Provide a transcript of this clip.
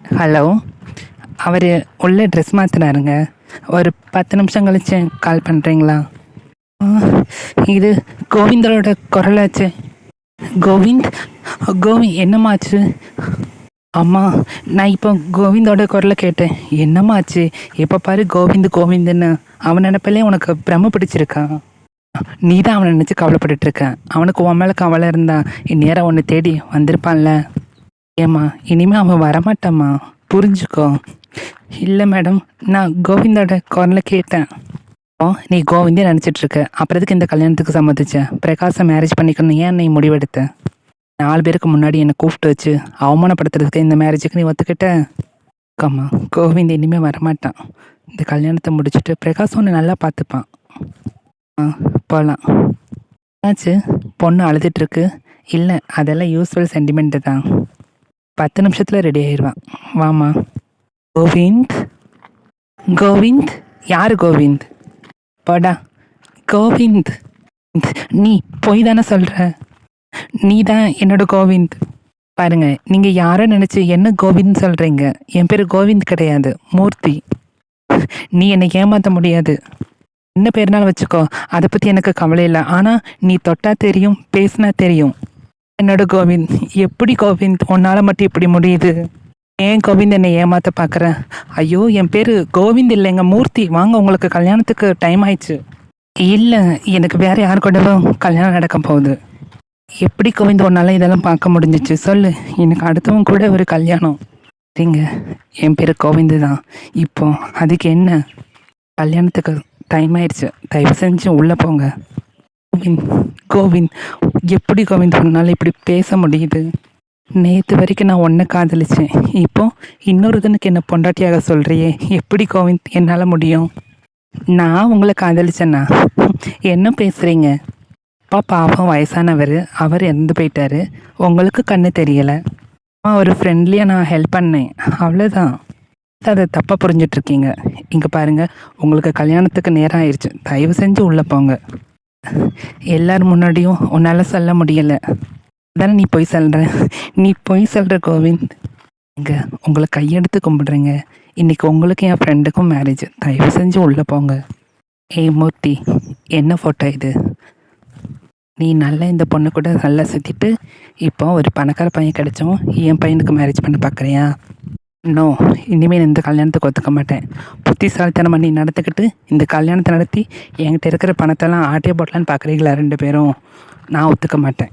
Hello அவர் உள்ளே dress மாற்றினாருங்க ஒரு பத்து நிமிஷம் கழிச்சு கால் பண்ணுறீங்களா இது கோவிந்தரோட குரலாச்சு. கோவிந்த் கோவிந்த் என்னமாச்சு அம்மா நான் இப்போ கோவிந்தோட குரலை கேட்டேன். என்னமாச்சு எப்போ பாரு கோவிந்த் கோவிந்துன்னு. அவன் நினப்பிலே உனக்கு பிரம்ம பிடிச்சிருக்கான் நீ தான் அவனை நினச்சி கவலைப்பட்டுட்டு அவனுக்கு உன் மேலே கவலை இருந்தா இந்நேரம் உன்னை தேடி வந்திருப்பான்ல. ஏம்மா இனிமே அவன் வரமாட்டாம்மா. புரிஞ்சுக்கோ. இல்லை மேடம் நான் கோவிந்தோட குரலை கேட்டேன். ஓ நீ கோவிந்தே நினச்சிட்டு இருக்க அப்புறத்துக்கு இந்த கல்யாணத்துக்கு சம்மதிச்ச? பிரகாசம் மேரேஜ் பண்ணிக்கணும் ஏன் நீ முடிவெடுத்த? நாலு பேருக்கு முன்னாடி என்னை கூப்பிட்டு வச்சு அவமானப்படுத்துறதுக்கு இந்த மேரேஜுக்கு நீ ஒத்துக்கிட்ட? அம்மா கோவிந்த் இனிமேல் வரமாட்டான். இந்த கல்யாணத்தை முடிச்சுட்டு பிரகாஷ் ஒன்று நல்லா பார்த்துப்பான். ஆ போகலாம் என்னாச்சு? பொண்ணு அழுதுட்டுருக்கு இல்லை அதெல்லாம் யூஸ்ஃபுல் சென்டிமெண்ட்டு தான். பத்து நிமிஷத்தில் ரெடி ஆயிடுவான் வாமா கோவிந்த். கோவிந்த்? யார் கோவிந்த்? போடா. கோவிந்த். நீ போய் தானே சொல்கிற நீ தான் என்னோட கோவிந்த். பாருங்க நீங்கள் யாரோ நினச்சி என்ன கோவிந்த் சொல்கிறீங்க என் பேர் கோவிந்த் கிடையாது. மூர்த்தி. நீ என்னை ஏமாற்ற முடியாது. என்ன பேர்னாலும் வச்சுக்கோ. அதை பற்றி எனக்கு கவலை இல்லை. ஆனால் நீ தொட்டா தெரியும் பேசினா தெரியும். என்னோட கோவிந்த் எப்படி கோவிந்த்? உன்னால் மட்டும் இப்படி முடியுது. ஏன் கோவிந்த் என்னை ஏமாத்த பார்க்குறேன் ஐயோ என் பேர் கோவிந்த் இல்லைங்க மூர்த்தி. வாங்க உங்களுக்கு கல்யாணத்துக்கு டைம் ஆயிடுச்சு. இல்லை எனக்கு வேறு யார் கூடவும் கல்யாணம் நடக்க போகுது. எப்படி கோவிந்த் உன்னால இதெல்லாம் பார்க்க முடிஞ்சிச்சு? சொல்லு. எனக்கு அடுத்தவங்க கூட ஒரு கல்யாணம். சரிங்க என் பேர் கோவிந்து தான். இப்போ அதுக்கு என்ன? கல்யாணத்துக்கு டைம் ஆயிடுச்சு. தயவு செஞ்சு உள்ளே போங்க. கோவிந்த் கோவிந்த் எப்படி கோவிந்த் உன்னால் இப்படி பேச முடியுது? நேற்று வரைக்கும் நான் ஒன்றை காதலிச்சேன். இப்போ இன்னொருத்தனுக்கு என்ன பொண்டாட்டியாக சொல்கிறியே எப்படி கோவிந்த் என்னால் முடியும்? நான் உங்களை காதலிச்சேன்னா என்ன பேசுகிறீங்க அப்பா பாவம் வயசானவர். அவர் இறந்து போயிட்டாரு. உங்களுக்கு கண்ணு தெரியலை. ஒரு ஃப்ரெண்ட்லியாக நான் ஹெல்ப் பண்ணேன். அவ்வளோதான் அதை தப்பாக புரிஞ்சிட்ருக்கீங்க இங்கே பாருங்கள் உங்களுக்கு கல்யாணத்துக்கு நேரம் ஆயிடுச்சு தயவு செஞ்சு உள்ளே போங்க. எல்லார் முன்னாடியும் உன்னால் சொல்ல முடியலை. அதானே நீ போய் சொல்கிற நீ போய் சொல்கிற கோவிந்த். இங்கே உங்களை கையெடுத்து கும்பிடுறேங்க. இன்னைக்கு உங்களுக்கும் என் ஃப்ரெண்டுக்கும் மேரேஜ் தயவு செஞ்சு உள்ளே போங்க. ஏய் மூர்த்தி என்ன ஃபோட்டோ இது? நீ நல்லா இந்த பொண்ணு கூட நல்லா சுற்றிட்டு இப்போ ஒரு பணக்கார பையன் கிடைச்சோம் என் பையனுக்கு மேரேஜ் பண்ண பார்க்குறியா நோ இனிமேல் இந்த கல்யாணத்துக்கு ஒத்துக்க மாட்டேன். புத்திசாலித்தனம் பண்ணி நடத்துக்கிட்டு இந்த கல்யாணத்தை நடத்தி என்கிட்ட இருக்கிற பணத்தெல்லாம் ஆட்டே போட்டலான்னு பார்க்குறீங்களா ரெண்டு பேரும்? நான் ஒத்துக்க மாட்டேன்.